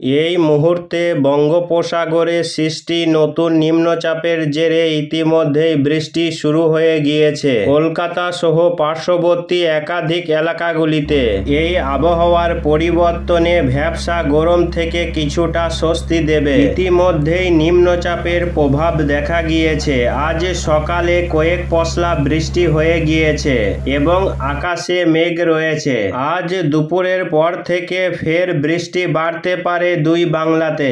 এই মুহূর্তে বঙ্গোপসাগরে সৃষ্টি নতুন নিম্নচাপের জেরে ইতিমধ্যেই বৃষ্টি শুরু হয়ে গিয়েছে। কলকাতা সহ পার্শ্ববর্তী একাধিক এলাকাগুলিতে এই আবহাওয়ার পরিবর্তনে ভ্যাবসা গরম থেকে কিছুটা স্বস্তি দেবে। ইতিমধ্যেই নিম্নচাপের প্রভাব দেখা গিয়েছে। আজ সকালে কয়েক পশলা বৃষ্টি হয়ে গিয়েছে এবং আকাশে মেঘ রয়েছে। আজ দুপুরের পর থেকে ফের বৃষ্টি বাড়তে পারে দুই বাংলাতে।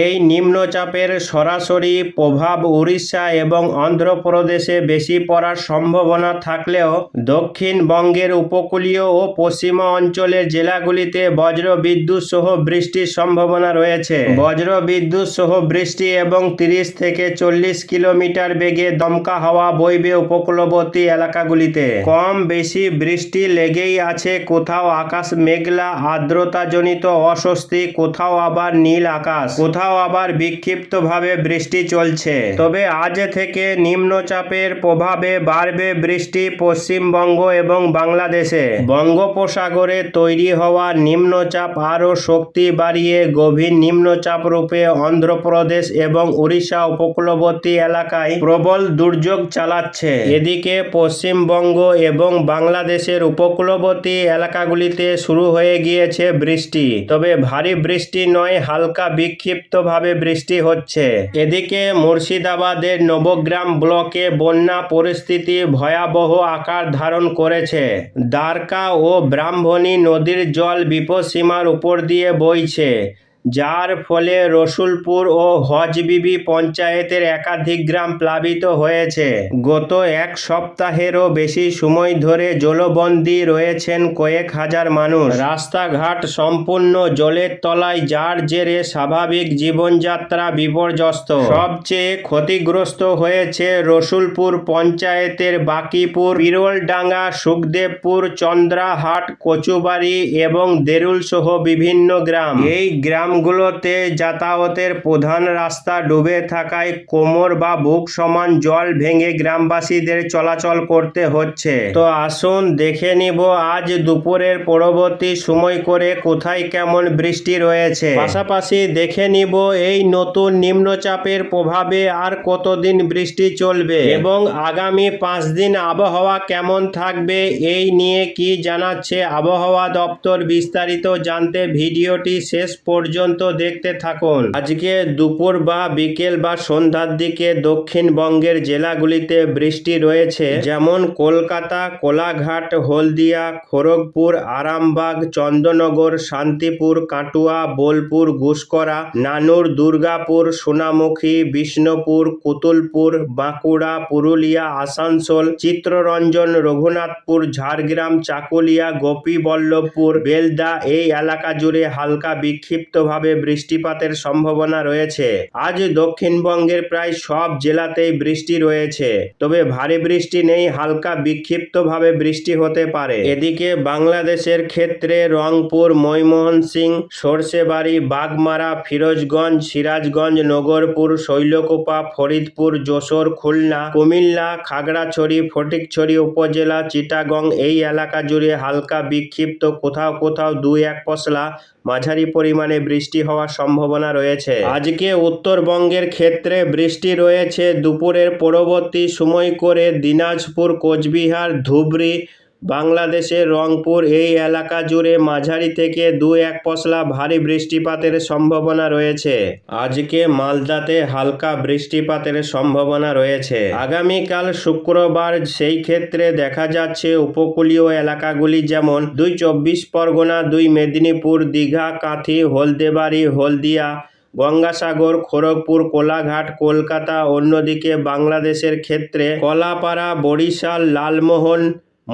এই নিম্নচাপের সরাসরি প্রভাব উড়িষ্যা এবং অন্ধ্রপ্রদেশে বেশি পড়ার সম্ভাবনা থাকলেও দক্ষিণবঙ্গের উপকূলীয় ও পশ্চিমা অঞ্চলের জেলাগুলিতে বজ্র বিদ্যুৎ সহ বৃষ্টির সম্ভাবনা রয়েছে। বজ্র বিদ্যুৎ সহ বৃষ্টি এবং তিরিশ থেকে চল্লিশ কিলোমিটার বেগে দমকা হাওয়া বইবে উপকূলবর্তী এলাকাগুলিতে। কম বেশি বৃষ্টি লেগেই আছে কোথাও আকাশ মেঘলা, আর্দ্রতাজনিত অস্বস্তি, কোথাও আবার নীল আকাশ, কোথাও আবার বিক্ষিপ্তভাবে বৃষ্টি চলছে। তবে আজ থেকে নিম্নচাপের প্রভাবে বাড়বে বৃষ্টি পশ্চিমবঙ্গ এবং বাংলাদেশে। বঙ্গোপসাগরে তৈরি হওয়া নিম্নচাপ আরও শক্তি বাড়িয়ে গভীর নিম্নচাপ রূপে অন্ধ্রপ্রদেশ এবং উড়িষ্যা উপকূলবর্তী এলাকায় প্রবল দুর্যোগ চালাচ্ছে। এদিকে পশ্চিমবঙ্গ এবং বাংলাদেশের উপকূলবর্তী এলাকাগুলিতে শুরু হয়ে গিয়েছে বৃষ্টি। তবে ভারী বৃষ্টি নয়, হালকা বিক্ষিপ্তভাবে বৃষ্টি হচ্ছে। এদিকে মুর্শিদাবাদের নবগ্রাম ব্লকে বন্যা পরিস্থিতি ভয়াবহ আকার ধারণ করেছে। দ্বারকা ও ব্রাহ্মণী নদীর জল বিপদসীমার উপর দিয়ে বইছে। যার ফলে রসুলপুর ও হজবিবি পঞ্চায়েতের একাধিক গ্রাম প্লাবিত হয়েছে। গত এক সপ্তাহেরও বেশি সময় ধরে জলবন্দী রয়েছেন কয়েক হাজার মানুষ। রাস্তাঘাট সম্পূর্ণ জলের তলায়, যার জেরে স্বাভাবিক জীবনযাত্রা বিপর্যস্ত। সবচেয়ে ক্ষতিগ্রস্ত হয়েছে রসুলপুর পঞ্চায়েতের বাকিপুর পিরোলডাঙ্গা সুখদেবপুর, চন্দ্রাহাট, কচুবাড়ি এবং দেরুল সহ বিভিন্ন গ্রাম। এই গ্রামগুলোতে যাতায়াতের প্রধান রাস্তা ডুবে থাকায় কোমর বা বুক সমান জল ভেঙে গ্রামবাসীদের চলাচল করতে হচ্ছে। তো আসুন দেখে নিব আজ দুপুরের পরবর্তী সময় করে কোথায় কেমন বৃষ্টি রয়েছে। পাশাপাশি দেখে নিব এই নতুন নিম্নচাপের প্রভাবে আর কতদিন বৃষ্টি চলবে এবং আগামী পাঁচ দিন আবহাওয়া কেমন থাকবে এই নিয়ে কি জানাচ্ছে আবহাওয়া দপ্তর বিস্তারিত জানতে ভিডিওটি শেষ পর্যন্ত দেখতে থাকুন। আজকে দুপুর বা বিকেল বা সন্ধ্যার দিকে দক্ষিণবঙ্গের জেলাগুলিতে বৃষ্টি রয়েছে, যেমন কলকাতা, কোলাঘাট, হলদিয়া, খড়গপুর, আরামবাগ চন্দ্রনগর শান্তিপুর, কাটুয়া, বোলপুর ঘুসকরা নানুর, দুর্গাপুর, সোনামুখী, বিষ্ণুপুর কুতুলপুর বাঁকুড়া, পুরুলিয়া, আসানসোল চিত্ররঞ্জন রঘুনাথপুর, ঝাড়গ্রাম, চাকুলিয়া, গোপীবল্লভপুর, বেলদা, এই এলাকা জুড়ে হালকা বিক্ষিপ্তভাবে বৃষ্টিপাতের সম্ভাবনা রয়েছে। আজ দক্ষিণবঙ্গের প্রায় সব জেলাতেই বৃষ্টি রয়েছে। তবে ভারী বৃষ্টি নেই, হালকা বিক্ষিপ্তভাবে বৃষ্টি হতে পারে। এদিকে বাংলাদেশের ক্ষেত্রে রংপুর ময়মোহন সিং সর্ষেবাড়ি, বাগমারা, ফিরোজগঞ্জ, সিরাজগঞ্জ, নগরপুর, শৈলকুপা, ফরিদপুর, যশোর, খুলনা, কুমিল্লা, খাগড়াছড়ি, ফটিকছড়ি উপজেলা, চিটাগং এই এলাকা জুড়ে হালকা বিক্ষিপ্ত কোথাও কোথাও দুই এক পশলা মাঝারি পরিমাণে বৃষ্টি হওয়ার সম্ভাবনা রয়েছে। আজকে উত্তরবঙ্গের ক্ষেত্রে বৃষ্টি রয়েছে। দুপুরের পরবর্তী সময় করে দিনাজপুর, কোচবিহার, ধুবড়ি বাংলাদেশের রংপুর এই এলাকা জুড়ে মাঝারি থেকে দু এক পশলা ভারী বৃষ্টিপাতের সম্ভাবনা রয়েছে। আজকে মালদাতে হালকা বৃষ্টিপাতের সম্ভাবনা রয়েছে। আগামীকাল শুক্রবার সেই ক্ষেত্রে দেখা যাচ্ছে উপকূলীয় এলাকাগুলি যেমন দুই চব্বিশ পরগনা, দুই মেদিনীপুর, দীঘা, কাঁথি, হলদেবাড়ি, হলদিয়া, গঙ্গাসাগর, খড়গপুর, কোলাঘাট, কলকাতা, অন্যদিকে বাংলাদেশের ক্ষেত্রে কলাপাড়া, বরিশাল, লালমোহন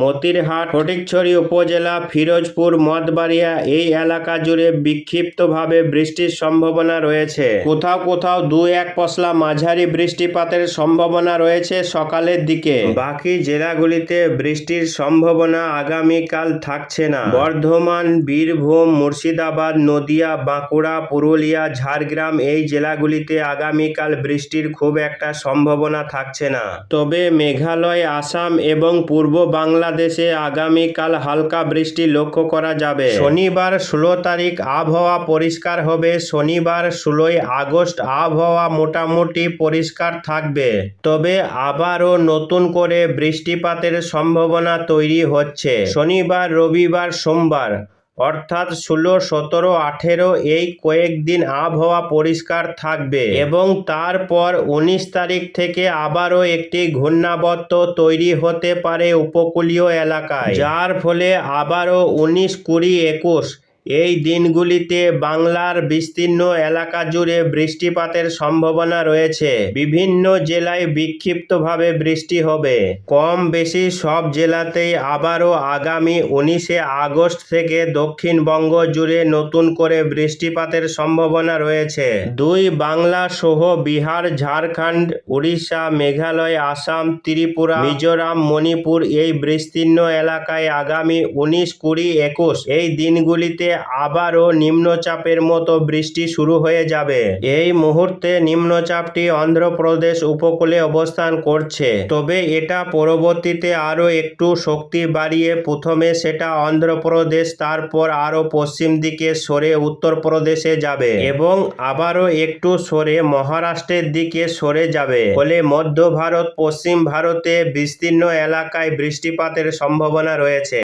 মতিরহাট, ফটিকছড়ি উপজেলা, ফিরোজপুর, মঠবাড়িয়া এই এলাকা জুড়ে বিক্ষিপ্তভাবে বৃষ্টির সম্ভাবনা রয়েছে। কোথাও কোথাও দু এক পশলা মাঝারি বৃষ্টিপাতের সম্ভাবনা রয়েছে সকালের দিকে। বাকি জেলাগুলিতে বৃষ্টির সম্ভাবনা আগামীকাল থাকছে না। বর্ধমান, বীরভূম, মুর্শিদাবাদ, নদিয়া, বাঁকুড়া, পুরুলিয়া, ঝাড়গ্রাম এই জেলাগুলিতে আগামীকাল বৃষ্টির খুব একটা সম্ভাবনা থাকছে না। তবে মেঘালয়, আসাম এবং পূর্ব বাংলা বাংলাদেশে আগামীকাল হালকা বৃষ্টি লক্ষ্য করা যাবে। শনিবার ষোলো তারিখ আবহাওয়া পরিষ্কার হবে। শনিবার ষোলোই আগস্ট আবহাওয়া মোটামুটি পরিষ্কার থাকবে। তবে আবারও নতুন করে বৃষ্টিপাতের সম্ভাবনা তৈরি হচ্ছে। শনিবার, রবিবার, সোমবার অর্থাৎ ষোলো, সতেরো, আঠেরো এই কয়েকদিন আবহাওয়া পরিষ্কার থাকবে এবং তারপর উনিশ তারিখ থেকে আবারও একটি ঘূর্ণাবর্ত তৈরি হতে পারে উপকূলীয় এলাকায়, যার ফলে আবারও উনিশ কুড়ি একুশ এই দিনগুলিতে বাংলার বিস্তীর্ণ এলাকা জুড়ে বৃষ্টিপাতের সম্ভাবনা রয়েছে। বিভিন্ন জেলায় বিক্ষিপ্তভাবে বৃষ্টি হবে। কম বেশি সব জেলাতেই আবারও আগামী উনিশে আগস্ট থেকে দক্ষিণবঙ্গ জুড়ে নতুন করে বৃষ্টিপাতের সম্ভাবনা রয়েছে। দুই বাংলা সহ বিহার, ঝাড়খণ্ড, উড়িষ্যা, মেঘালয়, আসাম, ত্রিপুরা, মিজোরাম, মণিপুর এই বিস্তীর্ণ এলাকায় আগামী উনিশ কুড়ি একুশ এই দিনগুলিতে আবারও নিম্নচাপের মতো বৃষ্টি শুরু হয়ে যাবে। এই মুহূর্তে নিম্নচাপটি অন্ধ্রপ্রদেশ উপকূলে অবস্থান করছে। তবে এটা পরবর্তীতে আরও একটু শক্তি বাড়িয়ে প্রথমে সেটা অন্ধ্রপ্রদেশ, তারপর আরও পশ্চিম দিকে সরে উত্তরপ্রদেশে যাবে এবং আবারও একটু সরে মহারাষ্ট্রের দিকে সরে যাবে। ফলে মধ্য ভারত, পশ্চিম ভারতে বিস্তীর্ণ এলাকায় বৃষ্টিপাতের সম্ভাবনা রয়েছে।